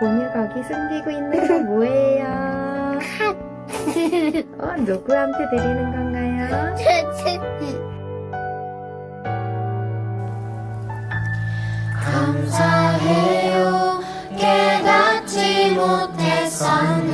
공유각이 숨기고 있는 거 뭐예요? 어, 누구한테 드리는 건가요? 감사해요 깨닫지 못했었는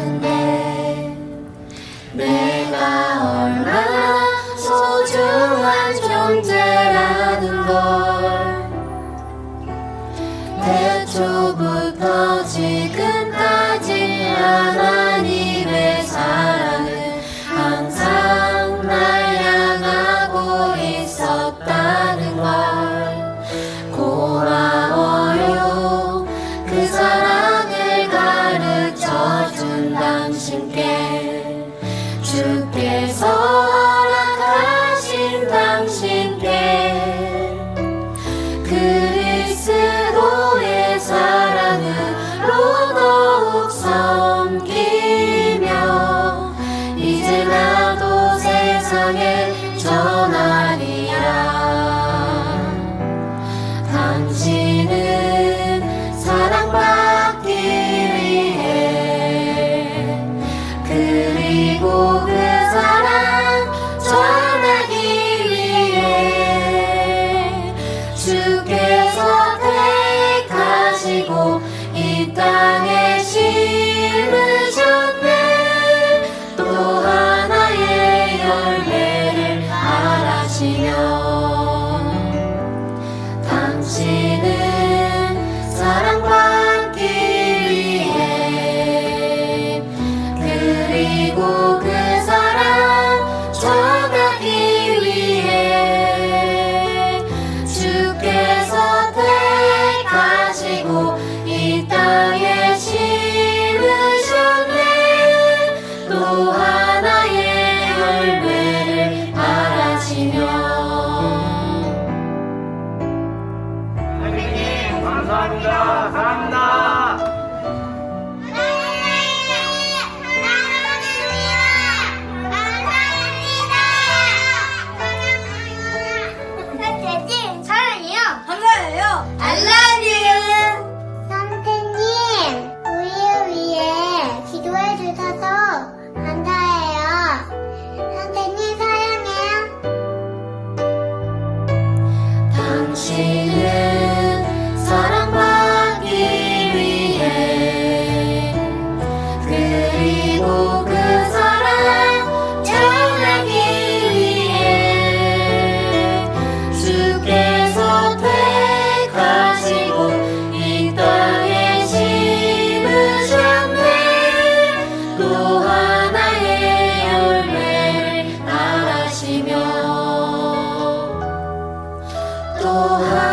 주께서 허락하신 당신께 그리스도의 사랑으로 더욱 섬기며 이제 나도 세상에 이 땅에 감사합니다. 사랑합니다. 사랑해요. 감사해요. I love you. 선생님, 우리를 위해 기도해 주셔서 감사해요. 선생님 사랑해요. 당신은 то